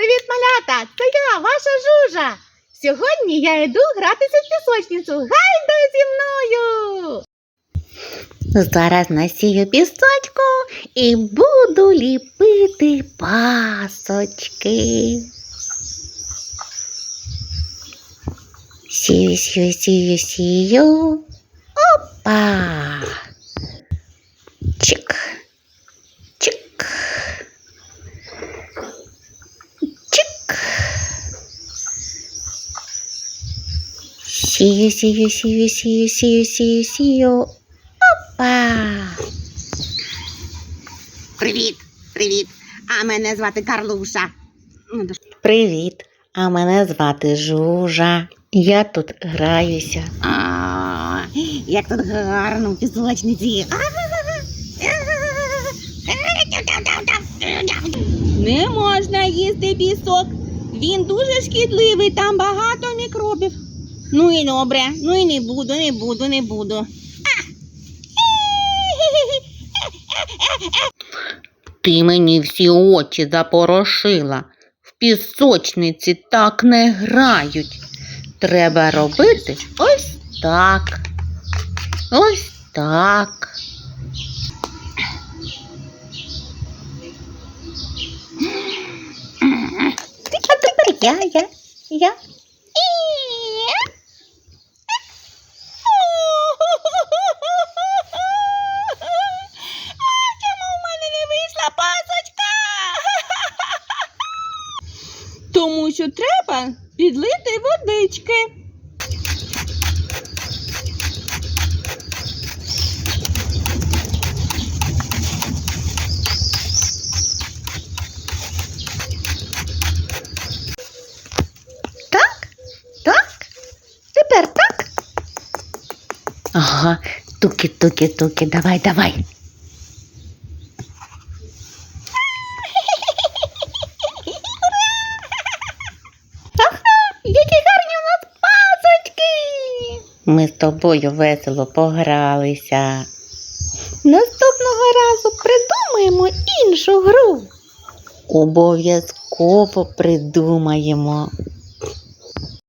Привіт, малята! Це я, ваша жужа. Сьогодні я йду гратися в пісочницю. Гайда зі мною. Зараз насію пісочку і буду ліпити пасочки. Сію, сію, сію, сію. Опа. Сію, сію, сію, сію, сію, сію, сію. Опа. Привіт, привіт. А мене звати Карлуша. Ну, Привіт, а мене звати Жужа. Я тут граюся. А, як тут гарно в пісочниці. Не можна їсти пісок. Він дуже шкідливий, там багато мікробів. Ну і добре, ну і не буду, не буду, не буду. Ти мені всі очі запорошила. В пісочниці так не грають. Треба робити ось так. Ось так. А тепер я, я, я. А чому в мене не вийшла пасочка? Тому що треба підлити водички. Так, так, тепер так. Ага, туки, туки, туки, давай, давай. Ага, які гарні у нас пасочки. Ми з тобою весело погралися. Наступного разу придумаємо іншу гру. Обов'язково придумаємо.